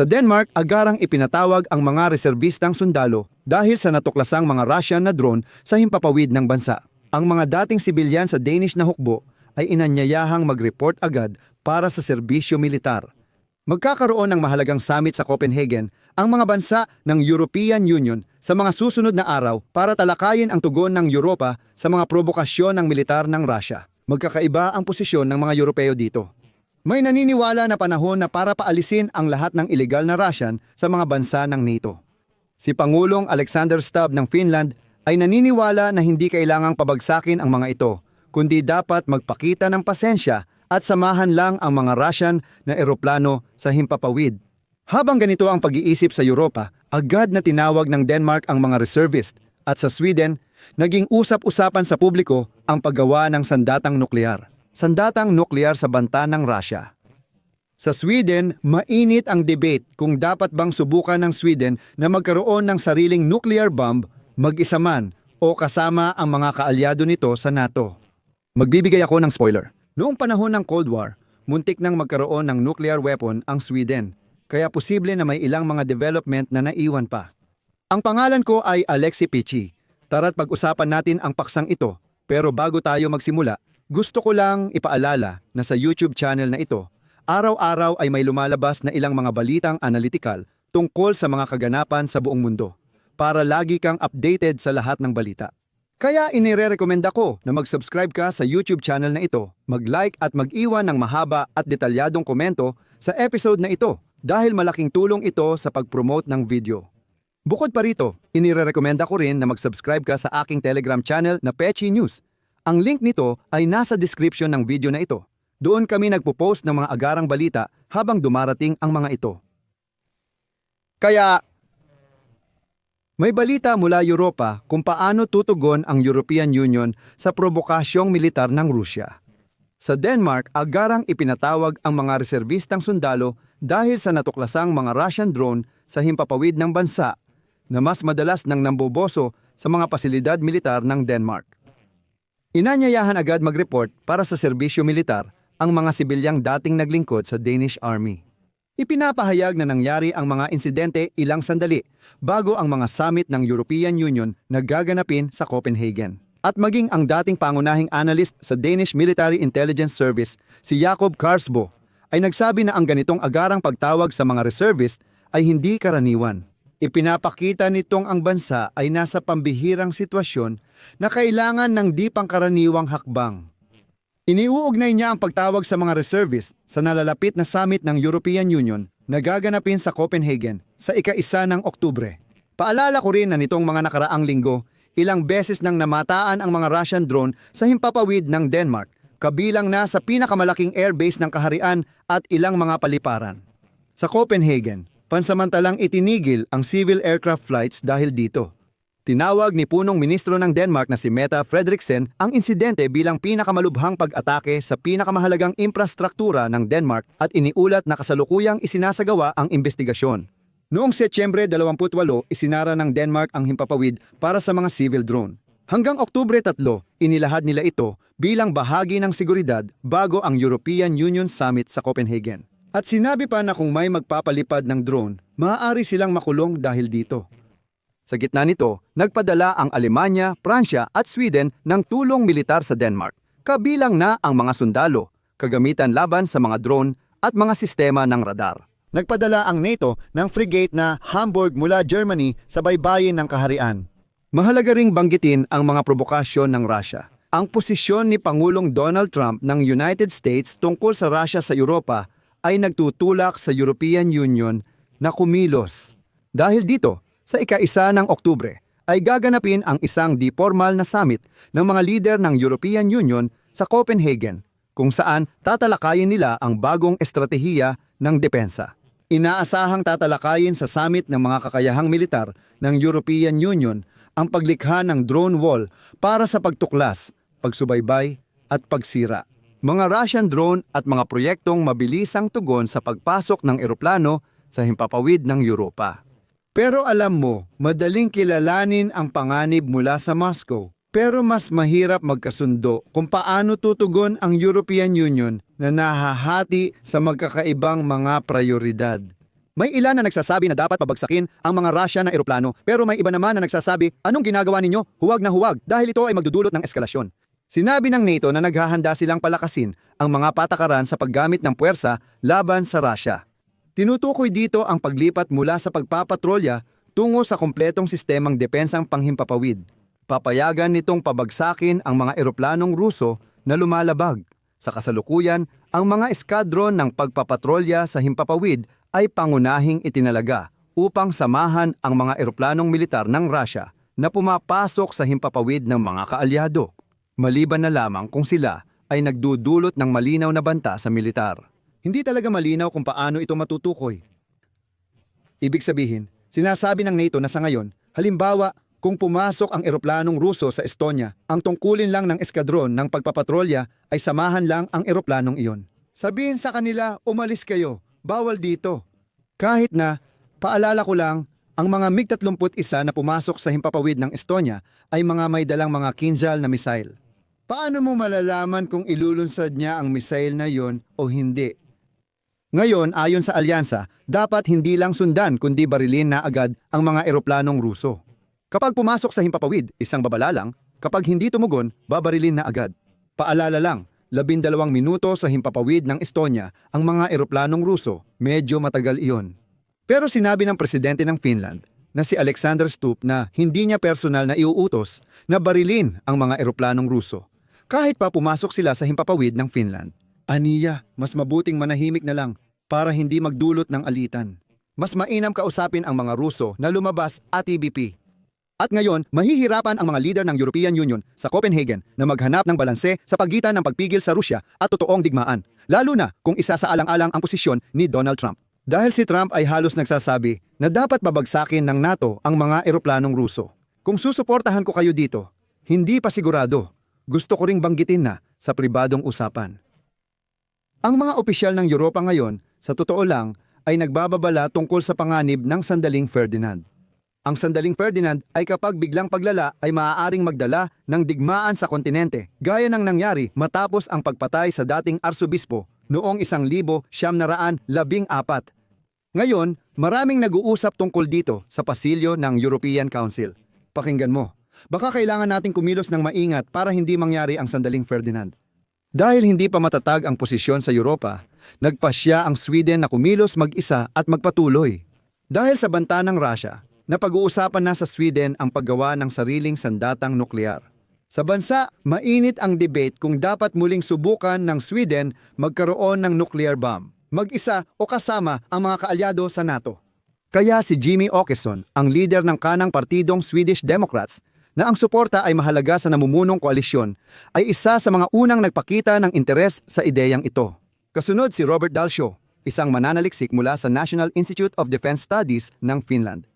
Sa Denmark, agarang ipinatawag ang mga reserbistang sundalo dahil sa natuklasang mga Russian na drone sa himpapawid ng bansa. Ang mga dating sibilyan sa Danish na hukbo ay inanyayahang mag-report agad para sa serbisyo militar. Magkakaroon ng mahalagang summit sa Copenhagen ang mga bansa ng European Union sa mga susunod na araw para talakayin ang tugon ng Europa sa mga provokasyon ng militar ng Russia. Magkakaiba ang posisyon ng mga Europeo dito. May naniniwala na panahon na para paalisin ang lahat ng ilegal na Russian sa mga bansa ng NATO. Si Pangulong Alexander Stubb ng Finland ay naniniwala na hindi kailangang pabagsakin ang mga ito, kundi dapat magpakita ng pasensya at samahan lang ang mga Russian na eroplano sa himpapawid. Habang ganito ang pag-iisip sa Europa, agad na tinawag ng Denmark ang mga reservist at sa Sweden, naging usap-usapan sa publiko ang paggawa ng sandatang nuklear. Sandatang nuklear sa banta ng Russia. Sa Sweden, mainit ang debate kung dapat bang subukan ng Sweden na magkaroon ng sariling nuclear bomb mag-isa man o kasama ang mga kaalyado nito sa NATO. Magbibigay ako ng spoiler. Noong panahon ng Cold War, muntik nang magkaroon ng nuclear weapon ang Sweden, kaya posible na may ilang mga development na naiwan pa. Ang pangalan ko ay Alexi Pichi. Tara't pag-usapan natin ang paksang ito. Pero bago tayo magsimula, gusto ko lang ipaalala na sa YouTube channel na ito, araw-araw ay may lumalabas na ilang mga balitang analytical tungkol sa mga kaganapan sa buong mundo para lagi kang updated sa lahat ng balita. Kaya inirerekomenda ko na mag-subscribe ka sa YouTube channel na ito, mag-like at mag-iwan ng mahaba at detalyadong komento sa episode na ito dahil malaking tulong ito sa pag-promote ng video. Bukod pa rito, inirerekomenda ko rin na mag-subscribe ka sa aking Telegram channel na Pechi News. Ang link nito ay nasa description ng video na ito. Doon kami nagpo-post ng mga agarang balita habang dumarating ang mga ito. Kaya may balita mula Europa kung paano tutugon ang European Union sa provokasyong militar ng Rusya. Sa Denmark, agarang ipinatawag ang mga reservistang sundalo dahil sa natuklasang mga Russian drone sa himpapawid ng bansa na mas madalas nang namboboso sa mga pasilidad militar ng Denmark. Inanyayahan agad mag-report para sa serbisyo militar ang mga sibilyang dating naglingkod sa Danish Army. Ipinapahayag na nangyari ang mga insidente ilang sandali bago ang mga summit ng European Union na gaganapin sa Copenhagen. At maging ang dating pangunahing analyst sa Danish Military Intelligence Service, si Jakob Karsbo, ay nagsabi na ang ganitong agarang pagtawag sa mga reservist ay hindi karaniwan. Ipinapakita nitong ang bansa ay nasa pambihirang sitwasyon na kailangan ng di pangkaraniwang hakbang. Iniuugnay niya ang pagtawag sa mga reservists sa nalalapit na summit ng European Union na gaganapin sa Copenhagen sa ika-isa ng Oktubre. Paalala ko rin na nitong mga nakaraang linggo, ilang beses nang namataan ang mga Russian drone sa himpapawid ng Denmark, kabilang na sa pinakamalaking airbase ng kaharian at ilang mga paliparan. Sa Copenhagen, pansamantalang itinigil ang civil aircraft flights dahil dito. Tinawag ni punong ministro ng Denmark na si Meta Frederiksen ang insidente bilang pinakamalubhang pag-atake sa pinakamahalagang infrastruktura ng Denmark at iniulat na kasalukuyang isinasagawa ang investigasyon. Noong Setyembre 28, isinara ng Denmark ang himpapawid para sa mga civil drone. Hanggang Oktubre 3, inilahad nila ito bilang bahagi ng seguridad bago ang European Union Summit sa Copenhagen. At sinabi pa na kung may magpapalipad ng drone, maaari silang makulong dahil dito. Sa gitna nito, nagpadala ang Alemanya, Pransya at Sweden ng tulong militar sa Denmark. Kabilang na ang mga sundalo, kagamitan laban sa mga drone at mga sistema ng radar. Nagpadala ang NATO ng frigate na Hamburg mula Germany sa baybayin ng kaharian. Mahalaga ring banggitin ang mga provokasyon ng Russia. Ang posisyon ni Pangulong Donald Trump ng United States tungkol sa Russia sa Europa ay nagtutulak sa European Union na kumilos. Dahil dito, sa ika-isa ng Oktubre ay gaganapin ang isang di formal na summit ng mga lider ng European Union sa Copenhagen kung saan tatalakayin nila ang bagong estratehiya ng depensa. Inaasahang tatalakayin sa summit ng mga kakayahang militar ng European Union ang paglikha ng drone wall para sa pagtuklas, pagsubaybay at pagsira. Mga Russian drone at mga proyektong mabilisang tugon sa pagpasok ng eroplano sa himpapawid ng Europa. Pero alam mo, madaling kilalanin ang panganib mula sa Moscow. Pero mas mahirap magkasundo kung paano tutugon ang European Union na nahahati sa magkakaibang mga prioridad. May ilan na nagsasabi na dapat pabagsakin ang mga Russia na eroplano pero may iba naman na nagsasabi anong ginagawa ninyo? Huwag na huwag dahil ito ay magdudulot ng eskalasyon. Sinabi ng NATO na naghahanda silang palakasin ang mga patakaran sa paggamit ng puwersa laban sa Russia. Tinutukoy dito ang paglipat mula sa pagpapatrolya tungo sa kompletong sistemang depensang panghimpapawid. Papayagan nitong pabagsakin ang mga eroplanong Ruso na lumalabag. Sa kasalukuyan, ang mga eskadron ng pagpapatrolya sa himpapawid ay pangunahing itinalaga upang samahan ang mga eroplanong militar ng Russia na pumapasok sa himpapawid ng mga kaalyado. Maliban na lamang kung sila ay nagdudulot ng malinaw na banta sa militar. Hindi talaga malinaw kung paano ito matutukoy. Ibig sabihin, sinasabi ng NATO na sa ngayon, halimbawa, kung pumasok ang eroplanong Ruso sa Estonia, ang tungkulin lang ng eskadron ng pagpapatrolya ay samahan lang ang eroplanong iyon. Sabihin sa kanila, umalis kayo, bawal dito. Kahit na, paalala ko lang, ang mga MiG-31 na pumasok sa himpapawid ng Estonia ay mga may dalang mga kinjal na missile. Paano mo malalaman kung ilulunsad niya ang missile na yon o hindi? Ngayon, ayon sa alyansa, dapat hindi lang sundan kundi barilin na agad ang mga eroplanong Ruso. Kapag pumasok sa himpapawid, isang babala lang, kapag hindi tumugon, babarilin na agad. Paalala lang, labindalawang minuto sa himpapawid ng Estonia ang mga eroplanong Ruso, medyo matagal iyon. Pero sinabi ng presidente ng Finland na si Alexander Stubb na hindi niya personal na iuutos na barilin ang mga eroplanong Ruso kahit pa pumasok sila sa himpapawid ng Finland. Aniya, mas mabuting manahimik na lang para hindi magdulot ng alitan. Mas mainam kausapin ang mga Ruso na lumabas at EBP. At ngayon, mahihirapan ang mga leader ng European Union sa Copenhagen na maghanap ng balanse sa pagitan ng pagpigil sa Rusya at totoong digmaan, lalo na kung isa sa alang-alang ang posisyon ni Donald Trump. Dahil si Trump ay halos nagsasabi na dapat babagsakin ng NATO ang mga eroplanong Ruso. Kung susuportahan ko kayo dito, hindi pa sigurado. Gusto ko ring banggitin na sa pribadong usapan. Ang mga opisyal ng Europa ngayon, sa totoo lang, ay nagbababala tungkol sa panganib ng sandaling Ferdinand. Ang sandaling Ferdinand ay kapag biglang paglala ay maaaring magdala ng digmaan sa kontinente, gaya ng nangyari matapos ang pagpatay sa dating arsobispo noong isang libo siyam naraan labing apat. Ngayon, maraming nag-uusap tungkol dito sa pasilyo ng European Council. Pakinggan mo, baka kailangan nating kumilos ng maingat para hindi mangyari ang sandaling Ferdinand. Dahil hindi pa matatag ang posisyon sa Europa, nagpasya ang Sweden na kumilos mag-isa at magpatuloy. Dahil sa banta ng Russia, napag-uusapan na sa Sweden ang paggawa ng sariling sandatang nuklear. Sa bansa, mainit ang debate kung dapat muling subukan ng Sweden magkaroon ng nuclear bomb, mag-isa o kasama ang mga kaalyado sa NATO. Kaya si Jimmy Åkesson, ang leader ng kanang partidong Swedish Democrats, na ang suporta ay mahalaga sa namumunong koalisyon, ay isa sa mga unang nagpakita ng interes sa ideyang ito. Kasunod si Robert Dalsyo, isang mananaliksik mula sa National Institute of Defense Studies ng Finland.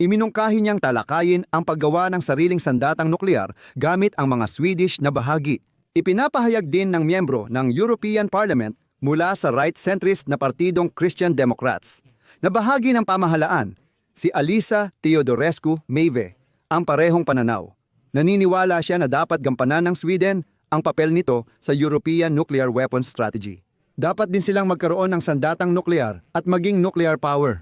Iminungkahi niyang talakayin ang paggawa ng sariling sandatang nuklear gamit ang mga Swedish na bahagi. Ipinapahayag din ng miyembro ng European Parliament mula sa right-centrist na partidong Christian Democrats na bahagi ng pamahalaan, si Alisa Teodorescu Meive, ang parehong pananaw. Naniniwala siya na dapat gampanan ng Sweden ang papel nito sa European Nuclear Weapons Strategy. Dapat din silang magkaroon ng sandatang nuklear at maging nuclear power.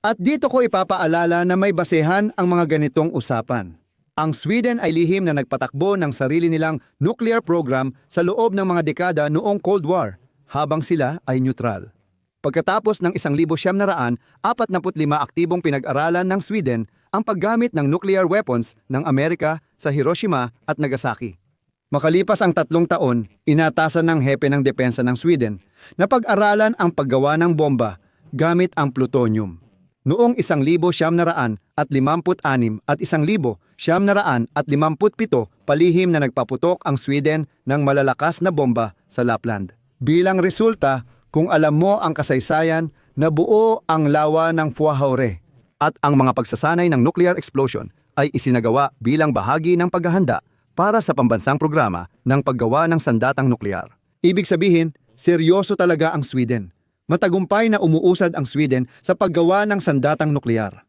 At dito ko ipapaalala na may basehan ang mga ganitong usapan. Ang Sweden ay lihim na nagpatakbo ng sarili nilang nuclear program sa loob ng mga dekada noong Cold War, habang sila ay neutral. Pagkatapos ng 1945 aktibong pinag-aralan ng Sweden ang paggamit ng nuclear weapons ng Amerika sa Hiroshima at Nagasaki. Makalipas ang tatlong taon, inatasan ng hepe ng depensa ng Sweden na pag-aralan ang paggawa ng bomba gamit ang plutonium. Noong 1956 at 56 at 1957 at 57 palihim na nagpaputok ang Sweden ng malalakas na bomba sa Lapland. Bilang resulta, kung alam mo ang kasaysayan, nabuo ang lawa ng Fuahaure at ang mga pagsasanay ng nuclear explosion ay isinagawa bilang bahagi ng paghahanda para sa pambansang programa ng paggawa ng sandatang nuklear. Ibig sabihin, seryoso talaga ang Sweden. Matagumpay na umuusad ang Sweden sa paggawa ng sandatang nuklear.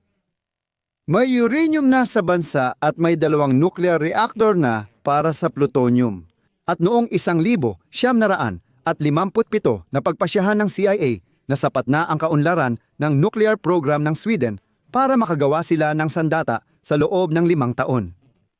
May uranium na sa bansa at may dalawang nuclear reactor na para sa plutonium. At noong isang libo, siyam naraan at 57 na pagpasyahan ng CIA, na sapat na ang kaunlaran ng nuclear program ng Sweden para makagawa sila ng sandata sa loob ng limang taon.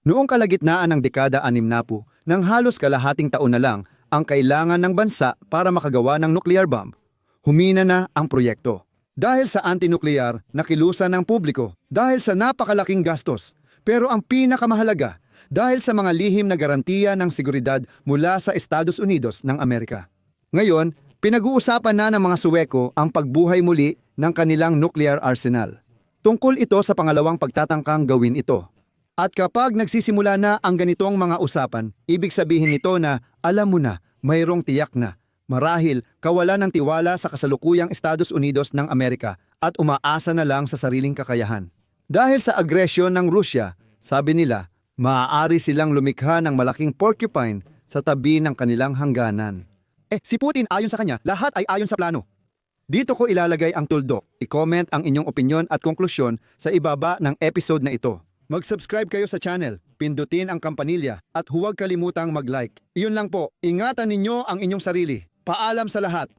Noong kalagitnaan ng dekada anim na po, nang halos kalahating taon na lang ang kailangan ng bansa para makagawa ng nuclear bomb, humina na ang proyekto. Dahil sa anti-nuclear, nakilusan ng publiko dahil sa napakalaking gastos. Pero ang pinakamahalaga, dahil sa mga lihim na garantiya ng seguridad mula sa Estados Unidos ng Amerika. Ngayon, pinag-uusapan na ng mga Suweko ang pagbuhay muli ng kanilang nuclear arsenal. Tungkol ito sa pangalawang pagtatangkang gawin ito. At kapag nagsisimula na ang ganitong mga usapan, ibig sabihin nito na alam mo na, mayroong tiyak na. Marahil kawalan ng tiwala sa kasalukuyang Estados Unidos ng Amerika at umaasa na lang sa sariling kakayahan. Dahil sa agresyon ng Rusya, sabi nila, maaari silang lumikha ng malaking porcupine sa tabi ng kanilang hangganan. Eh, si Putin ayon sa kanya, lahat ay ayon sa plano. Dito ko ilalagay ang tuldok. I-comment ang inyong opinion at konklusyon sa ibaba ng episode na ito. Mag-subscribe kayo sa channel, pindutin ang kampanilya at huwag kalimutang mag-like. Iyon lang po, ingatan ninyo ang inyong sarili. Paalam sa lahat.